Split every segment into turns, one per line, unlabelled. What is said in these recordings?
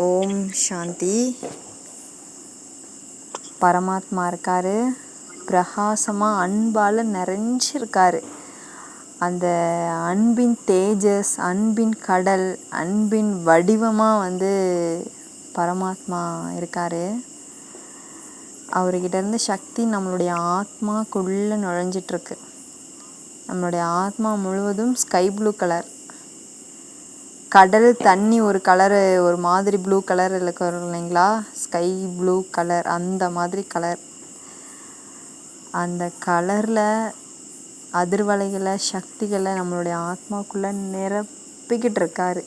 ஓம் சாந்தி. பரமாத்மா இருக்காரு. பிரகாசமாக அன்பால் நிறைஞ்சிருக்காரு. அந்த அன்பின் தேஜஸ் அன்பின் கடல் அன்பின் வடிவமாக வந்து பரமாத்மா இருக்காரு. அவர்கிட்டருந்து சக்தி நம்மளுடைய ஆத்மாக்குள்ளே நுழைஞ்சிட்ருக்கு. நம்மளுடைய ஆத்மா முழுவதும் ஸ்கை ப்ளூ கலர். கடல் தண்ணி ஒரு கலரு ஒரு மாதிரி ப்ளூ கலர் வரும் இல்லைங்களா? ஸ்கை ப்ளூ கலர் அந்த மாதிரி கலர் அந்த கலரில் அதிர்வலைகளை சக்திகளை நம்மளுடைய ஆத்மாக்குள்ளே நிரப்பிக்கிட்டு இருக்காரு.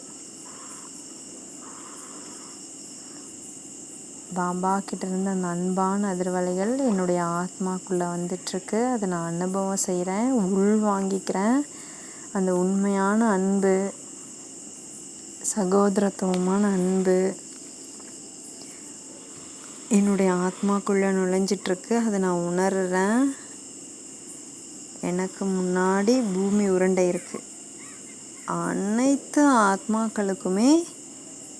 பாபா கிட்ட அந்த அன்பான அதிர்வலைகள் என்னுடைய ஆத்மாக்குள்ளே வந்துட்டுருக்கு அதை நான் அனுபவம் செய்கிறேன் உள் வாங்கிக்கிறேன் அந்த உண்மையான அன்பு சகோதரத்துவமான அன்பு என்னுடைய ஆத்மாக்குள்ளே நுழைஞ்சிட்ருக்கு. அதை நான் உணர்கிறேன் எனக்கு முன்னாடி பூமி உருண்டை இருக்குது அனைத்து ஆத்மாக்களுக்குமே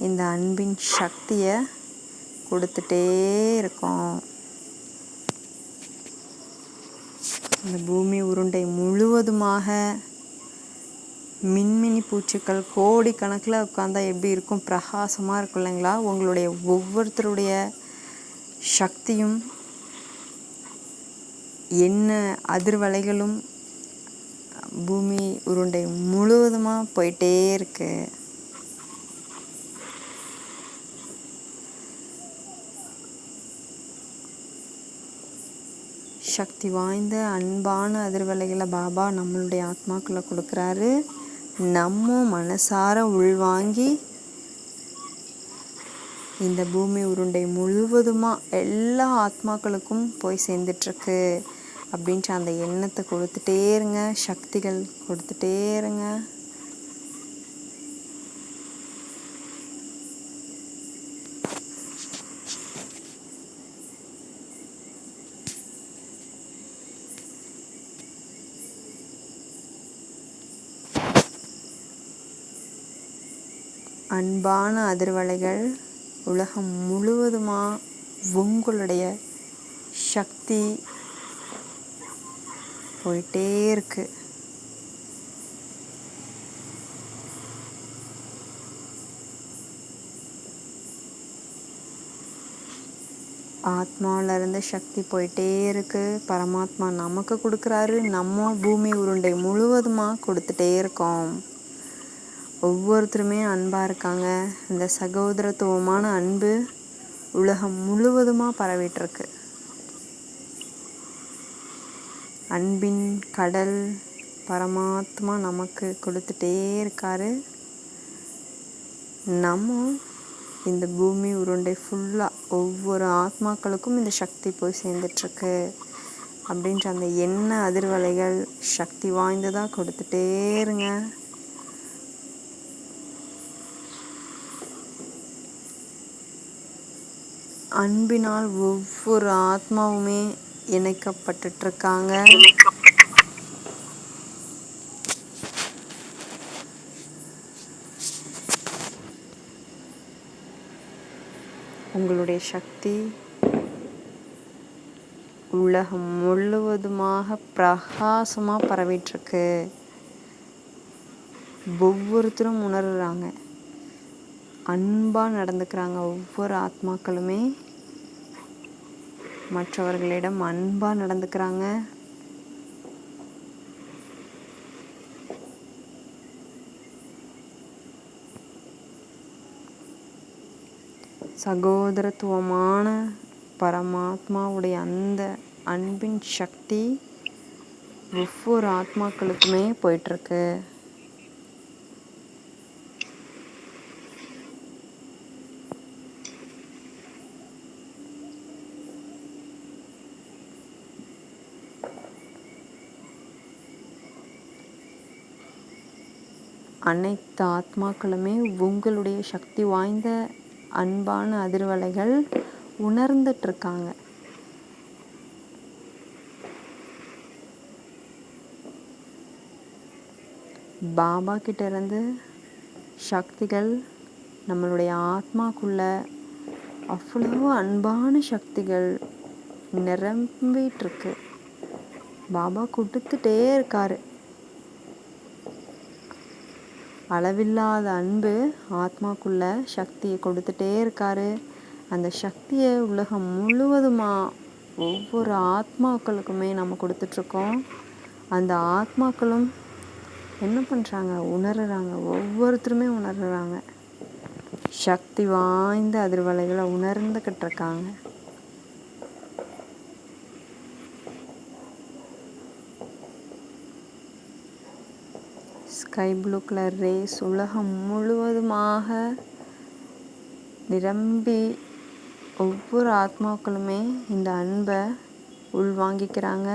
இந்த அன்பின் சக்தியை கொடுத்துட்டே இருக்கோம். இந்த பூமி உருண்டை முழுவதுமாக மின்மினி பூச்சிகள் கோடி கணக்கில் உட்காந்தா எப்படி இருக்கும்? பிரகாசமாக இருக்கும் இல்லைங்களா? உங்களுடைய ஒவ்வொருத்தருடைய சக்தியும் என்ன அதிர்வலைகளும் பூமி உருண்டை முழுவதுமாக போயிட்டே இருக்கு. சக்தி வாய்ந்த அன்பான அதிர்வலைகளை பாபா நம்மளுடைய ஆத்மாக்களை கொடுக்குறாரு. நம்ம மனசார உள்வாங்கி இந்த பூமி உருண்டை முழுவதுமாக எல்லா ஆத்மாக்களுக்கும் போய் சேர்ந்துட்டுருக்கு அப்படின்ட்டு அந்த எண்ணத்தை கொடுத்துட்டே இருங்க சக்திகள் கொடுத்துட்டே இருங்க. அன்பான அதிர்வலைகள். உலகம் முழுவதுமாக உங்களுடைய சக்தி போயிட்டே இருக்கு. ஆத்மாவிலிருந்து சக்தி போயிட்டே இருக்கு. பரமாத்மா நமக்கு கொடுக்குறாரு. நம்ம பூமி உருண்டை முழுவதுமாக கொடுத்துட்டே இருக்கோம். ஒவ்வொருத்தருமே அன்பாக இருக்காங்க. இந்த சகோதரத்துவமான அன்பு உலகம் முழுவதுமாக பரவிட்டுருக்கு. அன்பின் கடல் பரமாத்மா நமக்கு கொடுத்துட்டே இருக்காரு. நம்ம இந்த பூமி உருண்டை ஃபுல்லாக ஒவ்வொரு ஆத்மாக்களுக்கும் இந்த சக்தி போய் சேர்ந்துட்டுருக்கு. அப்படின்ற அந்த எண்ண அதிர்வலைகள் சக்தி வாய்ந்ததாக கொடுத்துட்டே இருங்க. அன்பினால் ஒவ்வொரு ஆத்மாவுமே இணைக்கப்பட்டுட்ருக்காங்க. உங்களுடைய சக்தி உலகம் முழுவதுமாக பிரகாசமாக பரவிட்டுருக்கு ஒவ்வொருத்தரும் உணர்கிறாங்க அன்பாக நடந்துக்கிறாங்க ஒவ்வொரு ஆத்மாக்களுமே. மற்றவர்களிடம் அன்பாக நடந்துக்கிறாங்க. சகோதரத்துவமான பரமாத்மாவுடைய அந்த அன்பின் சக்தி ஒவ்வொரு ஆத்மாக்களுக்குமே போயிட்டுருக்கு. அனைத்து ஆத்மாக்களுமே உங்களுடைய சக்தி வாய்ந்த அன்பான அதிர்வலைகள் உணர்ந்துட்டுருக்காங்க. பாபா கிட்ட இருந்து சக்திகள் நம்மளுடைய ஆத்மாக்குள்ள அவ்வளோ அன்பான சக்திகள் நிரம்பிட்டுருக்கு. பாபா கொடுத்துட்டே இருக்காரு. அளவில்லாத அன்பு ஆத்மாக்குள்ள சக்தியை கொடுத்துட்டே இருக்காரு. அந்த சக்தியை உலகம் முழுவதுமாக ஒவ்வொரு ஆத்மாக்களுக்குமே நம்ம கொடுத்துட்ருக்கோம். அந்த ஆத்மாக்களும் என்ன பண்ணுறாங்க உணர்கிறாங்க ஒவ்வொருத்தருமே உணர்கிறாங்க சக்தி வாய்ந்த அதிர்வலைகளை உணர்ந்துக்கிட்டு இருக்காங்க ஸ்கை ப்ளூ கலர் ரேஸ் உலகம் முழுவதுமாக நிரம்பி ஒவ்வொரு ஆத்மாக்களுமே இந்த அன்பை உள்வாங்கிக்கிறாங்க.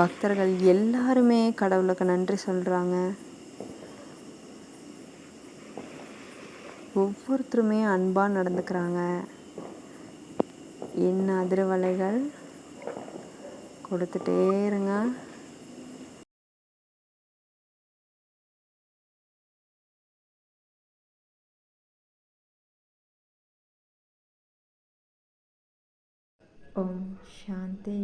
பக்தர்கள் எல்லாருமே கடவுளுக்கு நன்றி சொல்கிறாங்க ஒவ்வொருத்தருமே அன்பாக நடந்துக்கிறாங்க. என்ன அதிர்வலைகள் கொடுத்துட்டே இருங்க. ஓம் சாந்தி